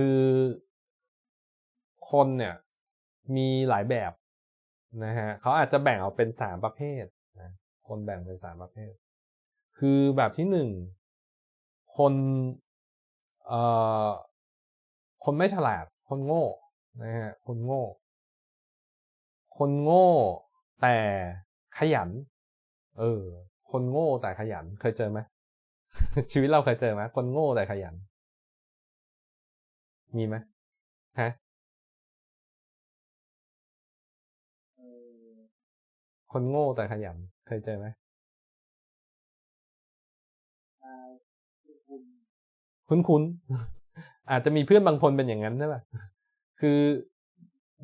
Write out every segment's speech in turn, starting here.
คือคนเนี่ยมีหลายแบบนะฮะเขาอาจจะแบ่งออกเป็นสามประเภทนะคนแบ่งเป็นสามประเภท คือแบบที่หนึ่งคนเอ่อคนไม่ฉลาด คนโง่นะฮะคนโง่ คนโง่แต่ขยัน เออ คนโง่แต่ขยัน เคยเจอไหมชีวิตเราเคยเจอไหมคนโง่แต่ขยัน มีไหมฮะคนโง่แต่ขยันเคยเจอไหมคุณคุ้นอาจจะมีเพื่อนบางคนเป็นอย่างนั้นใช่ป่ะคือ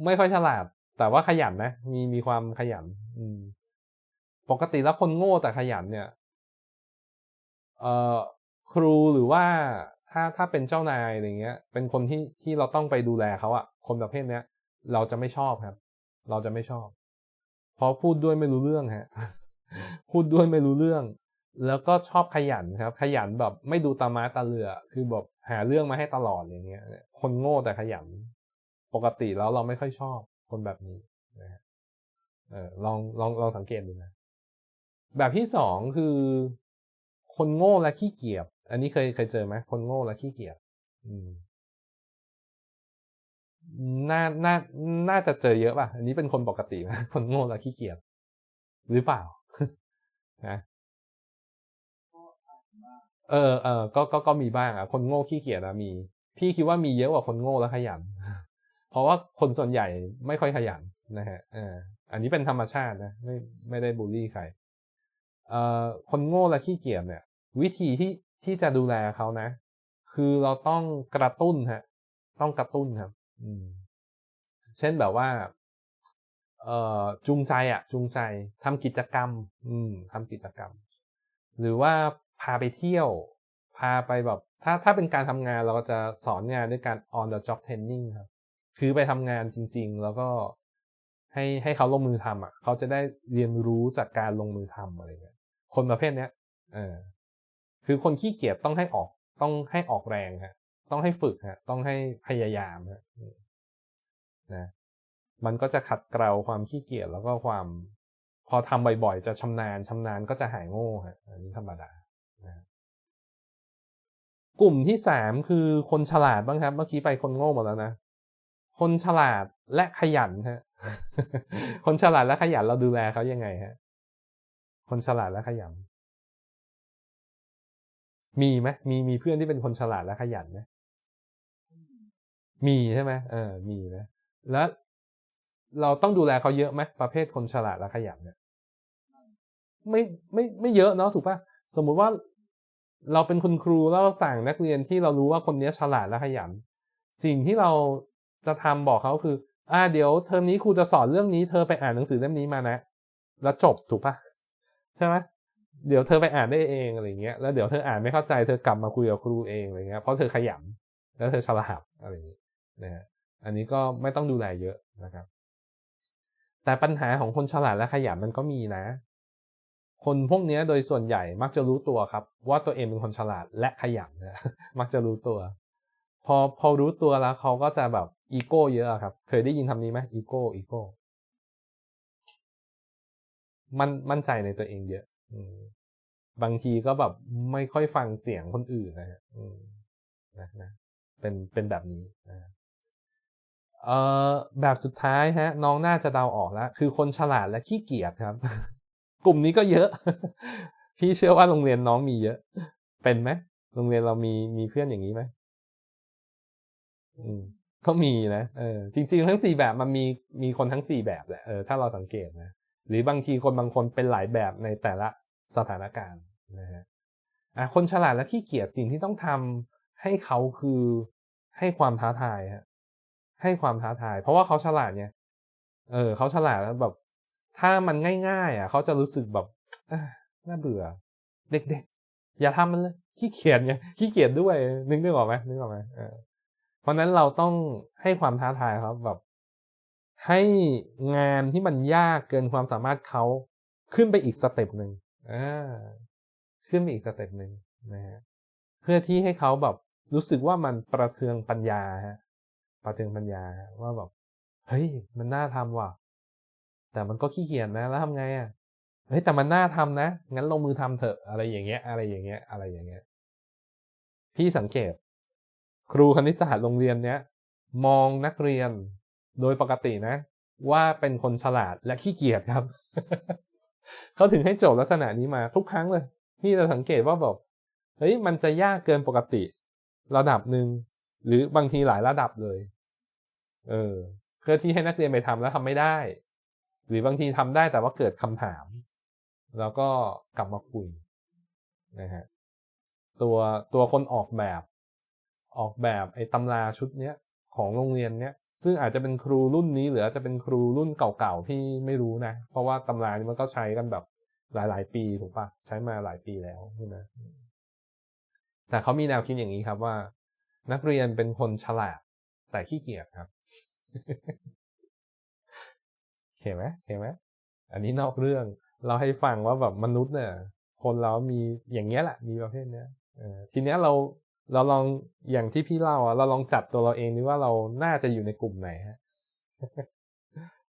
ไม่ค่อยฉลาด แต่ว่าขยันนะ มีมีความขยัน อืม ปกติแล้วคนโง่แต่ขยันเนี่ย เอ่อครูหรือว่า ถ้าถ้าเป็นเจ้านายอะไรเงี้ย เป็นคนที่ที่เราต้องไปดูแลเขาอะคนประเภทเนี้ย เราจะไม่ชอบครับ เราจะไม่ชอบ เพราะพูดด้วยไม่รู้เรื่องฮะ พูดด้วยไม่รู้เรื่อง แล้วก็ชอบขยันครับ ขยันแบบไม่ดูตามาตาเรือ คือแบบหาเรื่องมาให้ตลอดอย่างเงี้ย คนโง่แต่ขยัน ปกติแล้วเราไม่ค่อยชอบคนแบบนี้นะฮะเออลองลองลองสังเกตดูนะ แบบที่สองคือ คนโง่และขี้เกียจ อันนี้เคยเคยเจอไหมคนโง่และขี้เกียจน่าน่าน่าจะเจอเยอะป่ะ อันนี้เป็นคนปกติไหมคนโง่และขี้เกียจหรือเปล่านะเออเออก็ก็ก็มีบ้างอะ คนโง่ขี้เกียจอะมี พี่คิดว่ามีเยอะกว่าคนโง่และขยัน เพราะว่าคนส่วนใหญ่ไม่ค่อยขยันนะฮะเอออันนี้เป็นธรรมชาตินะ ไม่ไม่ได้บูลลี่ใครเอ่อคนโง่และขี้เกียจเนี่ย วิธีที่ ที่จะดูแลเขานะ คือเราต้องกระตุ้นฮะ ต้องกระตุ้นครับ อืม เช่นแบบว่า เอ่อจูงใจอะจูงใจทำกิจกรรม อืมทำกิจกรรม หรือว่าพาไปเที่ยว พาไปแบบ ถ้าถ้าเป็นการทำงานเราก็จะสอนงานด้วยการ on the job training ครับ คือไปทำงานจริง ๆ แล้วก็ให้ให้เขาลงมือทำอะ เขาจะได้เรียนรู้จากการลงมือทำอะไรเงี้ยคนประเภทเนี้ยเออ คือคนขี้เกียจต้องให้ออกต้องให้ออกแรงฮะต้องให้ฝึกฮะต้องให้พยายามฮะนะมันก็จะขัดเกลาความขี้เกียจแล้วก็ความพอทำบ่อยๆ จะชำนาญชำนาญก็จะหายโง่ฮะอันนี้ธรรมดานะกลุ่มที่สามคือคนฉลาดบ้างครับ เมื่อกี้ไปคนโง่หมดแล้วนะคนฉลาดและขยันฮะคนฉลาดและขยันเราดูแลเขายังไงฮะคนฉลาดและขยัน มีไหมมีมีเพื่อนที่เป็นคนฉลาดและขยันไหมมีใช่ไหมเออ มีนะแล้วเราต้องดูแลเขาเยอะไหมประเภทคนฉลาดและขยันเนี่ยไม่ไม่ไม่เยอะเนาะถูกปะสมมุติว่าเราเป็นคุณครูแล้วเราสั่งนักเรียนที่เรารู้ว่าคนนี้ฉลาดและขยัน สิ่งที่เราจะทำบอกเขาคือ อ่าเดี๋ยวเทอมนี้ครูจะสอนเรื่องนี้เธอไปอ่านหนังสือเล่มนี้มานะ แล้วจบถูกปะใช่ไหม เดี๋ยวเธอไปอ่านได้เองอะไรเงี้ยแล้วเดี๋ยวเธออ่านไม่เข้าใจเธอกลับมาคุยกับครูเองอะไรเงี้ยเพราะเธอขยันแล้วเธอฉลาดอะไรอย่างนี้นะฮะอันนี้ก็ไม่ต้องดูแลเยอะนะครับ แต่ปัญหาของคนฉลาดและขยันมันก็มีนะ คนพวกนี้โดยส่วนใหญ่มักจะรู้ตัวครับ ว่าตัวเองเป็นคนฉลาดและขยันนะมักจะรู้ตัว พอพอรู้ตัวแล้วเขาก็จะแบบอีโก้เยอะครับ เคยได้ยินคำนี้ไหมอีโก้อีโก้มันมั่นใจในตัวเองเยอะ บางทีก็แบบไม่ค่อยฟังเสียงคนอื่นนะฮะนะนะเป็นเป็นแบบนี้นะเอ่อแบบสุดท้ายฮะ น้องน่าจะเดาออกแล้ว คือคนฉลาดและขี้เกียจครับ กลุ่มนี้ก็เยอะ พี่เชื่อว่าโรงเรียนน้องมีเยอะ เป็นไหมโรงเรียนเรามีมีเพื่อนอย่างนี้ไหมอืมก็มีนะเออจริง ๆ ทั้งสี่แบบมันมีมีคนทั้งสี่แบบแหละเออถ้าเราสังเกตนะ หรือบางทีคนบางคนเป็นหลายแบบในแต่ละสถานการณ์นะฮะคนฉลาดและขี้เกียจสิ่งที่ต้องทำให้เขาคือให้ความท้าทายฮะให้ความท้าทาย เพราะว่าเขาฉลาดไงเออเขาฉลาดแล้วแบบ ถ้ามันง่าย ๆ อะ เขาจะรู้สึกแบบน่าเบื่อ เด็กๆ อย่าทำมันเลยขี้เกียจไงขี้เกียจด้วยนึกนึกออกไหมนึกออกไหมเพราะนั้นเราต้องให้ความท้าทายครับแบบ ให้งานที่มันยากเกินความสามารถเขาขึ้นไปอีกสเต็ปหนึ่งอ่าขึ้นไปอีกสเต็ปหนึ่งนะฮะเพื่อที่ให้เขาแบบรู้สึกว่ามันประเทืองปัญญาฮะประเทืองปัญญาว่าแบบเฮ้ยมันน่าทำว่ะ แต่มันก็ขี้เกียจนะแล้วทำไงอะเฮ้ยแต่มันน่าทำนะงั้นลงมือทำเถอะอะไรอย่างเงี้ย อะไรอย่างเงี้ย อะไรอย่างเงี้ย พี่สังเกต ครูคณิตศาสตร์โรงเรียนเนี้ยมองนักเรียน โดยปกตินะ ว่าเป็นคนฉลาดและขี้เกียจครับ เขาถึงให้โจทย์ลักษณะนี้มาทุกครั้งเลยพี่จะสังเกตว่าแบบเฮ้ยมันจะยากเกินปกติ ระดับหนึ่งหรือบางทีหลายระดับเลย เออเพื่อที่ให้นักเรียนไปทำแล้วทำไม่ได้ หรือบางทีทำได้แต่ว่าเกิดคำถาม แล้วก็กลับมาคุยนะฮะตัวตัวคนออกแบบ ออกแบบไอ้ตำราชุดเนี้ย ของโรงเรียนเนี้ยซึ่งอาจจะเป็นครูรุ่นนี้ หรืออาจจะเป็นครูรุ่นเก่าๆที่ไม่รู้นะ เพราะว่าตำรานี้มันก็ใช้กันแบบหลาย ๆ ปีถูกปะใช้มาหลายปีแล้วใช่ไหมแต่เขามีแนวคิดอย่างนี้ครับว่า นักเรียนเป็นคนฉลาดแต่ขี้เกียจครับเข็ไหมเข็ไหมอันนี้นอกเรื่อง เราให้ฟังว่าแบบมนุษย์เนี่ย คนเรามีอย่างเงี้ยแหละมีประเภทเนี้ยทีเนี้ยเรา เราลองอย่างที่พี่เล่าอะเราลองจัดตัวเราเองดีว่าเราน่าจะอยู่ในกลุ่มไหนฮะ